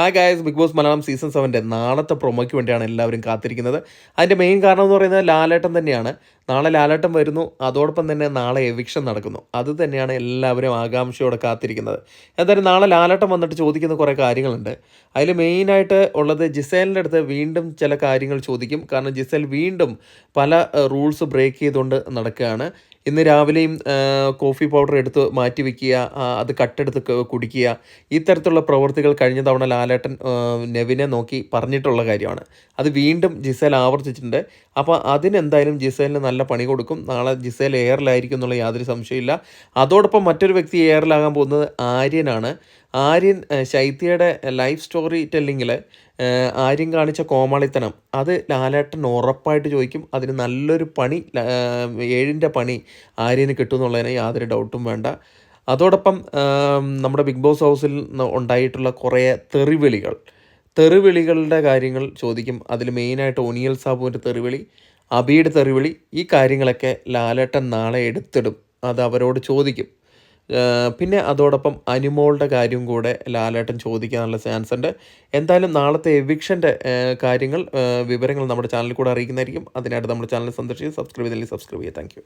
Hi guys Bigg Boss Malayalam season സെവന്റെ നാളത്തെ പ്രൊമോയ്ക്ക് വേണ്ടിയാണ് എല്ലാവരും കാത്തിരിക്കുന്നത്. അതിന്റെ മെയിൻ കാരണം എന്ന് പറയുന്നത് ലാലേട്ടൻ തന്നെയാണ്. നാളെ ലാലേട്ടൻ വരുന്നു. അതോടൊപ്പം തന്നെ നാളെ എവിക്ഷൻ നടക്കുന്നു. അത് തന്നെയാണ് എല്ലാവരും ആകാംക്ഷയോടെ കാത്തിരിക്കുന്നത്. എന്തായാലും നാളെ ലാലേട്ടൻ വന്നിട്ട് ചോദിക്കുന്ന കുറേ കാര്യങ്ങളുണ്ട്. അതിൽ മെയിനായിട്ട് ഉള്ളത് ജിസേലിന്റെ അടുത്ത് വീണ്ടും ചില കാര്യങ്ങൾ ചോദിക്കും. കാരണം ജിസേൽ വീണ്ടും പല റൂൾസ് ബ്രേക്ക് ചെയ്തുകൊണ്ട് നടക്കുകയാണ്. ഇന്ന് രാവിലെയും കോഫി പൗഡർ എടുത്ത് മാറ്റി വയ്ക്കുക അത് കട്ടെടുത്ത് കുടിക്കുക. ഇത്തരത്തിലുള്ള പ്രവൃത്തികൾ കഴിഞ്ഞ തവണ ലാലേട്ടൻ നെവിനെ നോക്കി പറഞ്ഞിട്ടുള്ള കാര്യമാണ്. അത് വീണ്ടും ജിസേൽ ആവർത്തിച്ചിട്ടുണ്ട്. അപ്പോൾ അതിനെന്തായാലും ജിസേലിന് നല്ല പണി കൊടുക്കും. നാളെ ജിസേൽ എയറിലായിരിക്കും എന്നുള്ള യാതൊരു സംശയമില്ല അതോടൊപ്പം മറ്റൊരു വ്യക്തി എയറിലാകാൻ പോകുന്നത് ആര്യനാണ്. ആര്യൻ ശൈത്യയുടെ ലൈഫ് സ്റ്റോറി ടെല്ലിങ്ങിൽ ആര്യൻ കാണിച്ച കോമാളിത്തനം അത് ലാലേട്ടൻ ഉറപ്പായിട്ട് ചോദിക്കും അതിന് നല്ലൊരു പണി ഏഴിന്റെ പണി ആര്യന് കിട്ടുമെന്നുള്ളതിന് യാതൊരു ഡൗട്ടും വേണ്ട. അതോടൊപ്പം നമ്മുടെ ബിഗ് ബോസ് ഹൗസിൽ ഉണ്ടായിട്ടുള്ള കുറേ തെറിവിളികൾ തെറിവിളികളുടെ കാര്യങ്ങൾ ചോദിക്കും. അതിൽ മെയിനായിട്ട് ഒനിയൽ സാബുവിന്റെ തെറിവിളി അബിയുടെ തെറിവിളി ഈ കാര്യങ്ങളൊക്കെ ലാലേട്ടൻ നാളെ എടുത്തിടും അത് അവരോട് ചോദിക്കും. പിന്നെ അതോടൊപ്പം അനുമോളുടെ കാര്യം കൂടെ ലാലേട്ടൻ ചോദിക്കാനുള്ള ചാൻസ് ഉണ്ട്. എന്തായാലും നാളത്തെ എവിക്ഷന്റെ കാര്യങ്ങൾ വിവരങ്ങൾ നമ്മുടെ ചാനലിൽ കൂടെ അറിയിക്കുന്നതായിരിക്കും. അതിനായിട്ട് നമ്മുടെ ചാനൽ സന്ദർശിച്ച് സബ്സ്ക്രൈബ് ചെയ്തില്ലെങ്കിൽ സബ്സ്ക്രൈബ് ചെയ്യുക. താങ്ക്